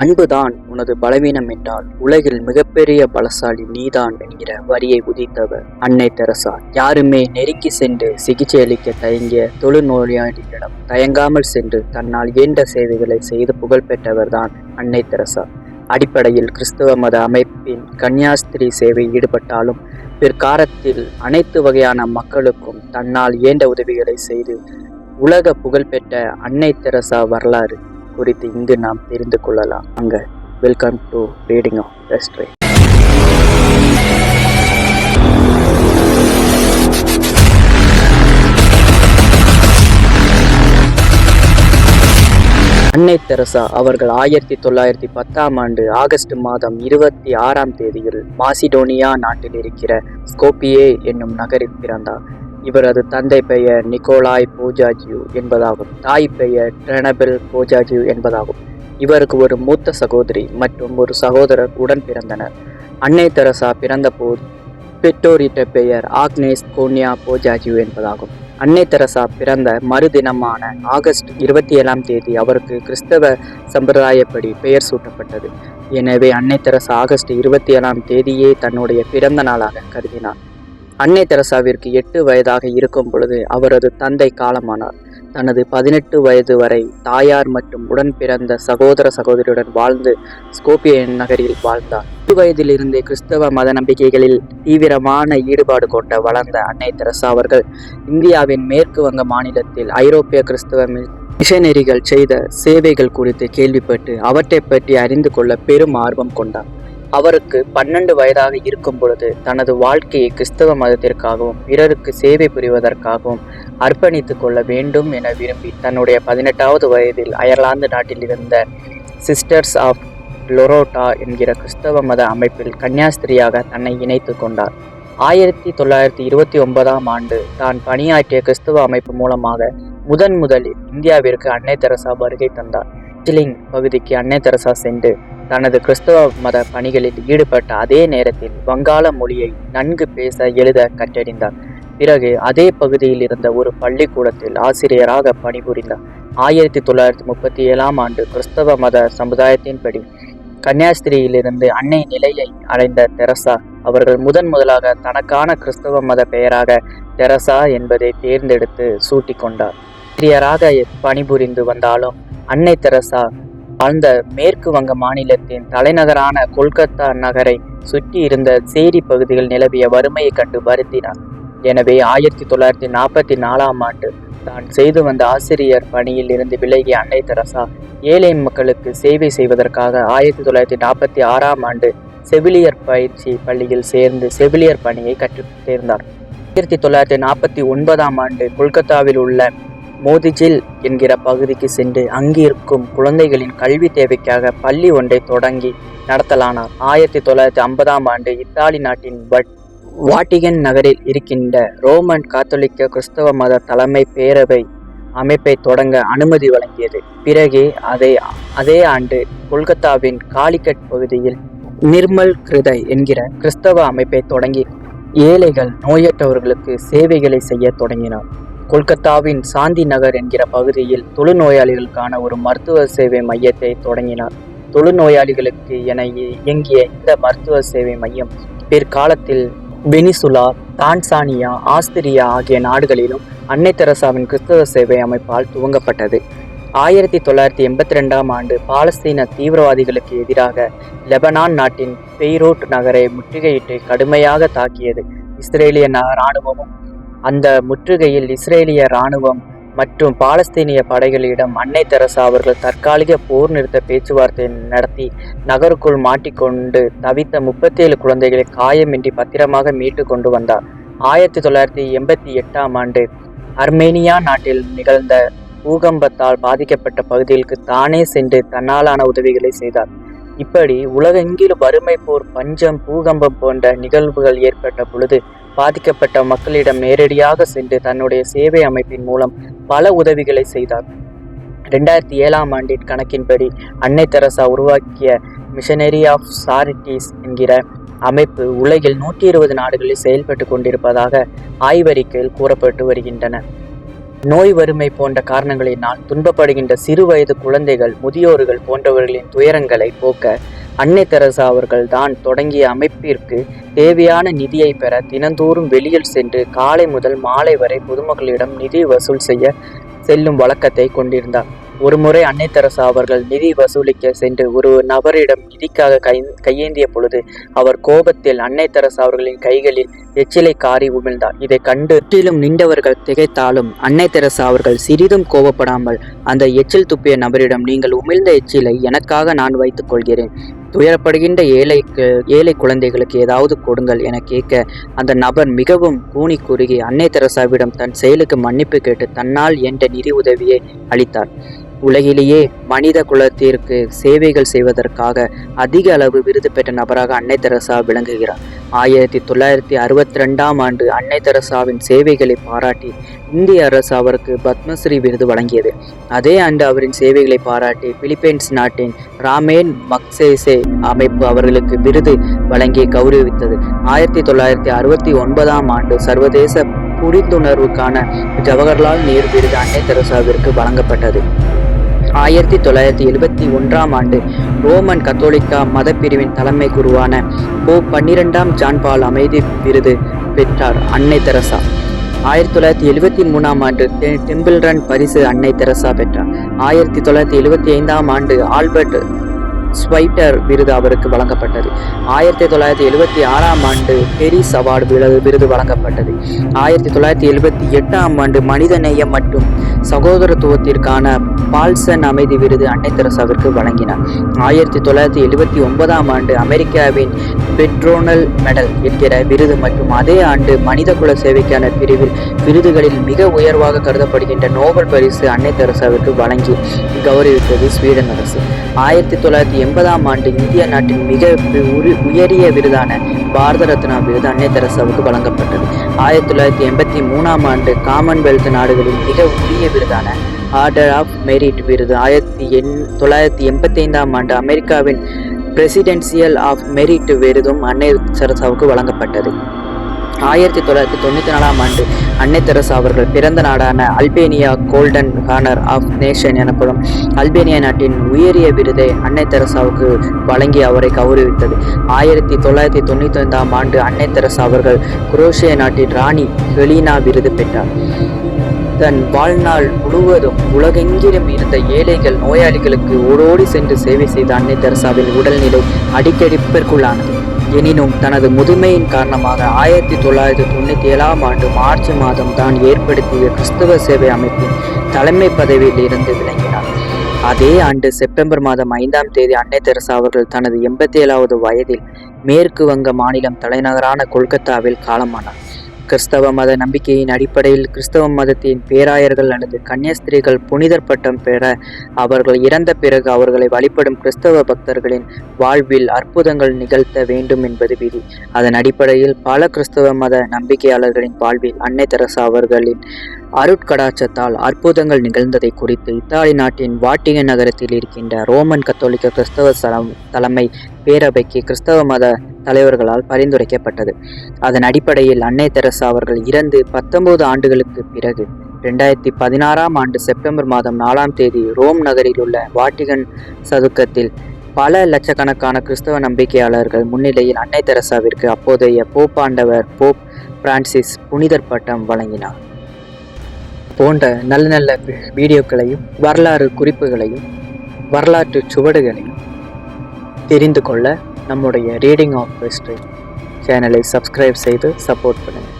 அன்புதான் உனது பலவீனம் என்றால் உலகில் மிகப்பெரிய பலசாலி நீதான் என்கிற வரியை உதித்தவர். அன்னை தெரசா யாருமே நெருக்கி சென்று சிகிச்சை அளிக்க தயங்கிய தொழுநோயாளிகளிடம் தயங்காமல் சென்று தன்னால் இயன்ற சேவைகளை செய்து புகழ் பெற்றவர்தான் அன்னை தெரசா. அடிப்படையில் கிறிஸ்தவ மத அமைப்பின் கன்னியாஸ்திரி சேவை ஈடுபட்டாலும் பிற்காலத்தில் அனைத்து வகையான மக்களுக்கும் தன்னால் இயன்ற உதவிகளை செய்து உலக புகழ்பெற்ற அன்னை தெரசா வரலாறு. குறித்து இங்கு நாம் தெரிந்து கொள்ளலாம். அங்க welcome to reading of history அன்னை தெரசா அவர்கள் ஆயிரத்தி தொள்ளாயிரத்தி பத்தாம் ஆண்டு ஆகஸ்ட் மாதம் இருபத்தி ஆறாம் தேதியில் மாசிடோனியா நாட்டில் இருக்கிற ஸ்கோபியே என்னும் நகரில் பிறந்தார். இவரது தந்தை பெயர் நிக்கோலாய் போஜாஜியூ என்பதாகும். தாய் பெயர் ட்ரெனபிள் போஜாஜியூ என்பதாகும். இவருக்கு ஒரு மூத்த சகோதரி மற்றும் ஒரு சகோதரர் உடன் பிறந்தனர். அன்னை தெரசா பிறந்தபோது பெற்றோரிட்ட பெயர் ஆக்னேஸ் கோன்யா போஜாஜியூ என்பதாகும். அன்னை தெரசா பிறந்த மறுதினமான ஆகஸ்ட் இருபத்தி ஏழாம் தேதி அவருக்கு கிறிஸ்தவ சம்பிரதாயப்படி பெயர் சூட்டப்பட்டது. எனவே அன்னை தெரசா ஆகஸ்ட் இருபத்தி ஏழாம் தேதியே தன்னுடைய பிறந்த நாளாக கருதினார். அன்னை தெரசாவிற்கு எட்டு வயதாக இருக்கும் பொழுது அவரது தந்தை காலமானார். தனது பதினெட்டு வயது வரை தாயார் மற்றும் உடன் பிறந்த சகோதர சகோதரியுடன் வாழ்ந்து ஸ்கோபிய நகரில் வாழ்ந்தார். எட்டு வயதிலிருந்தே கிறிஸ்தவ மத நம்பிக்கைகளில் தீவிரமான ஈடுபாடு கொண்ட வளர்ந்த அன்னை தெரசா அவர்கள் இந்தியாவின் மேற்கு வங்க மாநிலத்தில் ஐரோப்பிய கிறிஸ்தவ மிஷனரிகள் செய்த சேவைகள் குறித்து கேள்விப்பட்டு அவற்றை பற்றி அறிந்து கொள்ள பெரும் ஆர்வம் கொண்டார். அவருக்கு பன்னெண்டு வயதாக இருக்கும் பொழுது தனது வாழ்க்கையை கிறிஸ்தவ மதத்திற்காகவும் பிறருக்கு சேவை புரிவதற்காகவும் அர்ப்பணித்து கொள்ள வேண்டும் என விரும்பி தன்னுடைய பதினெட்டாவது வயதில் அயர்லாந்து நாட்டில் இருந்த சிஸ்டர்ஸ் ஆஃப் லொரோட்டா என்கிற கிறிஸ்தவ மத அமைப்பில் கன்னியாஸ்திரியாக தன்னை இணைத்து கொண்டார். ஆயிரத்தி தொள்ளாயிரத்தி இருபத்தி ஒன்பதாம் ஆண்டு தான் பணியாற்றிய கிறிஸ்தவ அமைப்பு மூலமாக முதன் முதலில் இந்தியாவிற்கு அன்னை தெரசா வருகை தந்தார். சிலிங் பகுதிக்கு அன்னை தெரசா சென்று தனது கிறிஸ்தவ மத பணிகளில் ஈடுபட்ட அதே நேரத்தில் வங்காள மொழியை நன்கு பேச எழுத கற்றறிந்தார். பிறகு அதே பகுதியில் இருந்த ஒரு பள்ளிக்கூடத்தில் ஆசிரியராக பணிபுரிந்தார். ஆயிரத்தி தொள்ளாயிரத்தி முப்பத்தி ஏழாம் ஆண்டு கிறிஸ்தவ மத சமுதாயத்தின்படி கன்னியாஸ்திரியிலிருந்து அன்னை நிலையை அடைந்த தெரசா அவர்கள் முதன் முதலாக தனக்கான கிறிஸ்தவ மத பெயராக தெரசா என்பதை தேர்ந்தெடுத்து சூட்டிக்கொண்டார். ஆசிரியராக பணிபுரிந்து வந்தாலும் அன்னை தெரசா அந்த மேற்கு வங்க மாநிலத்தின் தலைநகரான கொல்கத்தா நகரை சுற்றி இருந்த சேரி பகுதிகள் நிலவிய வறுமையை கண்டு வருத்தினார். எனவே ஆயிரத்தி தொள்ளாயிரத்தி நாற்பத்தி நாலாம் ஆண்டு தான் செய்து வந்த ஆசிரியர் பணியில் இருந்து விலகிய அன்னை தெரசா ஏழை மக்களுக்கு சேவை செய்வதற்காக ஆயிரத்தி தொள்ளாயிரத்தி நாற்பத்தி ஆறாம் ஆண்டு செவிலியர் பயிற்சி பள்ளியில் சேர்ந்து செவிலியர் பணியை கற்றுத் தேர்ந்தார் ஆயிரத்தி தொள்ளாயிரத்தி நாற்பத்தி ஒன்பதாம் ஆண்டு கொல்கத்தாவில் உள்ள மோதிஜில் என்கிற பகுதிக்கு சென்று அங்கிருக்கும் குழந்தைகளின் கல்வி தேவைக்காக பள்ளி ஒன்றை தொடங்கி நடத்தலானார். ஆயிரத்தி தொள்ளாயிரத்தி ஐம்பதாம் ஆண்டு இத்தாலி நாட்டின் வட் வாட்டிகன் நகரில் இருக்கின்ற ரோமன் காத்தோலிக்க கிறிஸ்தவ மத தலைமை பேரவை அமைப்பை தொடங்க அனுமதி வழங்கியது. பிறகு அதே அதே ஆண்டு கொல்கத்தாவின் காலிக்கட் பகுதியில் நிர்மல் கிருதை என்கிற கிறிஸ்தவ அமைப்பை தொடங்கி ஏழைகள் நோயற்றவர்களுக்கு சேவைகளை செய்ய தொடங்கினார். கொல்கத்தாவின் சாந்தி நகர் என்கிற பகுதியில் தொழுநோயாளிகளுக்கான ஒரு மருத்துவ சேவை மையத்தை தொடங்கினார். தொழுநோயாளிகளுக்கு என இயங்கிய இந்த மருத்துவ சேவை மையம் பிற்காலத்தில் வெனிசுலா தான்சானியா ஆஸ்திரியா ஆகிய நாடுகளிலும் அன்னை தெரசாவின் கிறிஸ்தவ சேவை அமைப்பால் துவங்கப்பட்டது. ஆயிரத்தி தொள்ளாயிரத்தி எண்பத்தி ரெண்டாம் ஆண்டு பாலஸ்தீன தீவிரவாதிகளுக்கு எதிராக லெபனான் நாட்டின் பெய்ரோட் நகரை முற்றுகையிட்டு கடுமையாக தாக்கியது. இஸ்ரேலிய இராணுவமும் அந்த முற்றுகையில் இஸ்ரேலிய இராணுவம் மற்றும் பாலஸ்தீனிய படைகளிடம் அன்னை தெரசா அவர்கள் தற்காலிக போர் நிறுத்த பேச்சுவார்த்தை நடத்தி நகருக்குள் மாட்டிக்கொண்டு தவித்த முப்பத்தி ஏழு குழந்தைகளை காயமின்றி பத்திரமாக மீட்டு கொண்டு வந்தார். ஆயிரத்தி தொள்ளாயிரத்தி எண்பத்தி எட்டாம் ஆண்டு அர்மேனியா நாட்டில் நிகழ்ந்த பூகம்பத்தால் பாதிக்கப்பட்ட பகுதிகளுக்கு தானே சென்று தன்னாலான உதவிகளை செய்தார். இப்படி உலகெங்கிலும் வறுமை போர் பஞ்சம் பூகம்பம் போன்ற நிகழ்வுகள் ஏற்பட்ட பொழுது பாதிக்கப்பட்ட மக்களிடம் நேரடியாக சென்று தன்னுடைய சேவை அமைப்பின் மூலம் பல உதவிகளை செய்தார். ரெண்டாயிரத்தி ஏழாம் ஆண்டின் கணக்கின்படி அன்னை தெரசா உருவாக்கிய மிஷனரி ஆஃப் சாரிட்டிஸ் என்கிற அமைப்பு உலகில் நூற்றி இருபது நாடுகளில் செயல்பட்டு கொண்டிருப்பதாக ஆய்வறிக்கையில் கூறப்பட்டு வருகின்றன. நோய் வறுமை போன்ற காரணங்களினால் துன்பப்படுகின்ற சிறு வயது குழந்தைகள் முதியோர்கள் போன்றவர்களின் துயரங்களை போக்க அன்னை தெரசா அவர்கள் தான் தொடங்கிய அமைப்பிற்கு தேவையான நிதியை பெற தினந்தோறும் வெளியில் சென்று காலை முதல் மாலை வரை பொதுமக்களிடம் நிதி வசூல் செய்ய செல்லும் வழக்கத்தை கொண்டிருந்தார். ஒருமுறை அன்னை தெரசா அவர்கள் நிதி வசூலிக்க சென்று ஒரு நபரிடம் நிதிக்காக கை கையேந்திய பொழுது அவர் கோபத்தில் அன்னை தெரசா அவர்களின் கைகளில் எச்சிலை காரி உமிழ்ந்தார். இதை கண்டு சுற்றிலும் நின்றவர்கள் திகைத்தாலும் அன்னை தெரசா அவர்கள் சிறிதும் கோபப்படாமல் அந்த எச்சில் துப்பிய நபரிடம் நீங்கள் உமிழ்ந்த எச்சிலை எனக்காக நான் வைத்துக் கொள்கிறேன். துயரப்படுகின்ற ஏழைக்கு ஏழை குழந்தைகளுக்கு ஏதாவது கொடுங்கள் என கேட்க அந்த நபர் மிகவும் கூனி குறுகி அன்னை தெரசாவிடம் தன் செயலுக்கு மன்னிப்பு கேட்டு தன்னால் என்ற நிதி உதவியை அளித்தார். உலகிலேயே மனித குலத்திற்கு சேவைகள் செய்வதற்காக அதிக அளவு விருது பெற்ற நபராக அன்னை தெரசா விளங்குகிறார். ஆயிரத்தி தொள்ளாயிரத்தி அறுபத்தி ரெண்டாம் ஆண்டு அன்னை தெரசாவின் சேவைகளை பாராட்டி இந்திய அரசு அவருக்கு பத்மஸ்ரீ விருது வழங்கியது. அதே ஆண்டு அவரின் சேவைகளை பாராட்டி பிலிப்பைன்ஸ் நாட்டின் ராமேன் மக்சேசே அமைப்பு அவர்களுக்கு விருது வழங்கி கௌரவித்தது. ஆயிரத்தி தொள்ளாயிரத்தி அறுபத்தி ஒன்பதாம் ஆண்டு சர்வதேச புரிந்துணர்வுக்கான ஜவஹர்லால் நேரு விருது அன்னை தெரசாவிற்கு வழங்கப்பட்டது. ஆயிரத்தி தொள்ளாயிரத்தி எழுபத்தி ஒன்றாம் ஆண்டு ரோமன் கத்தோலிக்கா மதப்பிரிவின் தலைமை குருவான போ பன்னிரெண்டாம் ஜான்பால் அமைதி விருது பெற்றார் அன்னை தெரசா. ஆயிரத்தி தொள்ளாயிரத்தி எழுபத்தி மூணாம் ஆண்டு டெம்பிள் ரன் பரிசு அன்னை தெரசா பெற்றார். ஆயிரத்தி தொள்ளாயிரத்தி எழுபத்தி ஐந்தாம் ஆண்டு ஆல்பர்ட் ஸ்வைட்டர் விருது அவருக்கு வழங்கப்பட்டது. ஆயிரத்தி தொள்ளாயிரத்தி எழுபத்தி ஆறாம் ஆண்டு பெரிஸ் அவார்டு விருது விருது வழங்கப்பட்டது. ஆயிரத்தி தொள்ளாயிரத்தி எழுபத்தி எட்டாம் ஆண்டு மனிதநேயம் மற்றும் சகோதரத்துவத்திற்கான பால்சன் அமைதி விருது அன்னை தெரசாவிற்கு வழங்கினார். ஆயிரத்தி தொள்ளாயிரத்தி எழுபத்தி ஒன்பதாம் ஆண்டு அமெரிக்காவின் பெட்ரோனல் மெடல் என்கிற விருது மற்றும் அதே ஆண்டு மனிதகுல சேவைக்கான பிரிவில் விருதுகளில் மிக உயர்வாக கருதப்படுகின்ற நோபல் பரிசு அன்னை தெரசாவிற்கு வழங்கி கௌரவித்தது ஸ்வீடன் அரசு. ஆயிரத்தி தொள்ளாயிரத்தி எண்பதாம் ஆண்டு இந்திய நாட்டின் மிக உயரிய விருதான பாரத ரத்னா விருது அன்னை தெரசாவுக்கு வழங்கப்பட்டது. ஆயிரத்தி தொள்ளாயிரத்தி எண்பத்தி மூணாம் ஆண்டு காமன்வெல்த் நாடுகளின் மிக உரிய விருதான ஆர்டர் ஆஃப் மெரிட் விருது ஆயிரத்தி எண் தொள்ளாயிரத்தி எண்பத்தி ஐந்தாம் ஆண்டு அமெரிக்காவின் பிரசிடென்சியல் ஆஃப் மெரிட் விருதும் அன்னை சரசாவுக்கு வழங்கப்பட்டது. ஆயிரத்தி தொள்ளாயிரத்தி தொண்ணூற்றி நாலாம் ஆண்டு அன்னை தெரசா அவர்கள் பிறந்த நாடான Albania golden honour of nation எனப்படும் அல்பேனியா நாட்டின் உயரிய விருதை அன்னை தெரசாவுக்கு வழங்கி அவரை கௌரவித்தது. ஆயிரத்தி தொள்ளாயிரத்தி தொண்ணூற்றி ஐந்தாம் ஆண்டு அன்னை தெரசா அவர்கள் குரோஷிய நாட்டின் ராணி ஹெலினா விருது பெற்றார். தன் வாழ்நாள் முழுவதும் உலகெங்கிலும் இருந்த ஏழைகள் நோயாளிகளுக்கு ஓடோடி சென்று சேவை செய்த அன்னை தெரசாவின் உடல்நிலை அடிக்கடிப்பிற்குள்ளானது. எனினும் தனது முதுமையின் காரணமாக ஆயிரத்தி தொள்ளாயிரத்தி தொண்ணூற்றி ஏழாம் ஆண்டு மார்ச் மாதம் தான் ஏற்படுத்திய கிறிஸ்தவ சேவை அமைப்பின் தலைமை பதவியில் இருந்து விளங்கினார் அதே ஆண்டு செப்டம்பர் மாதம் ஐந்தாம் தேதி அன்னை தெரசா அவர்கள் தனது எண்பத்தி ஏழாவது வயதில் மேற்கு வங்க மாநிலம் தலைநகரான கொல்கத்தாவில் காலமானார். கிறிஸ்தவ மத நம்பிக்கையின் அடிப்படையில் கிறிஸ்தவ மதத்தின் பேராயர்கள் அல்லது கன்னியஸ்திரிகள் புனிதர் பட்டம் பெற அவர்கள் இறந்த பிறகு அவர்களை வழிபடும் கிறிஸ்தவ பக்தர்களின் வாழ்வில் அற்புதங்கள் நிகழ்த்த வேண்டும் என்பது விதி. அதன் அடிப்படையில் பல கிறிஸ்தவ மத நம்பிக்கையாளர்களின் வாழ்வில் அன்னை தெரசா அவர்களின் அருட்கடாச்சத்தால் அற்புதங்கள் நிகழ்ந்ததை குறித்து இத்தாலி நாட்டின் வாட்டிகன் நகரத்தில் இருக்கின்ற ரோமன் கத்தோலிக்க கிறிஸ்தவ தலைமை பேரவைக்கு கிறிஸ்தவ மத தலைவர்களால் பரிந்துரைக்கப்பட்டது. அதன் அடிப்படையில் அன்னை தெரசா அவர்கள் இறந்து பத்தொன்பது ஆண்டுகளுக்கு பிறகு ரெண்டாயிரத்தி பதினாறாம் ஆண்டு செப்டம்பர் மாதம் நாலாம் தேதி ரோம் நகரில் உள்ள வாட்டிகன் சதுக்கத்தில் பல லட்சக்கணக்கான கிறிஸ்தவ நம்பிக்கையாளர்கள் முன்னிலையில் அன்னை தெரசாவிற்கு அப்போதைய போப்பாண்டவர் போப் பிரான்சிஸ் புனிதர் பட்டம் வழங்கினார். போன்ற நல்ல நல்ல வீடியோக்களையும் வரலாறு குறிப்புகளையும் வரலாற்று சுவடுகளையும் தெரிந்து கொள்ள நம்முடைய ரீடிங் ஆஃப் ஹிஸ்ட்ரி சேனலை சப்ஸ்கிரைப் செய்து சப்போர்ட் பண்ணுங்கள்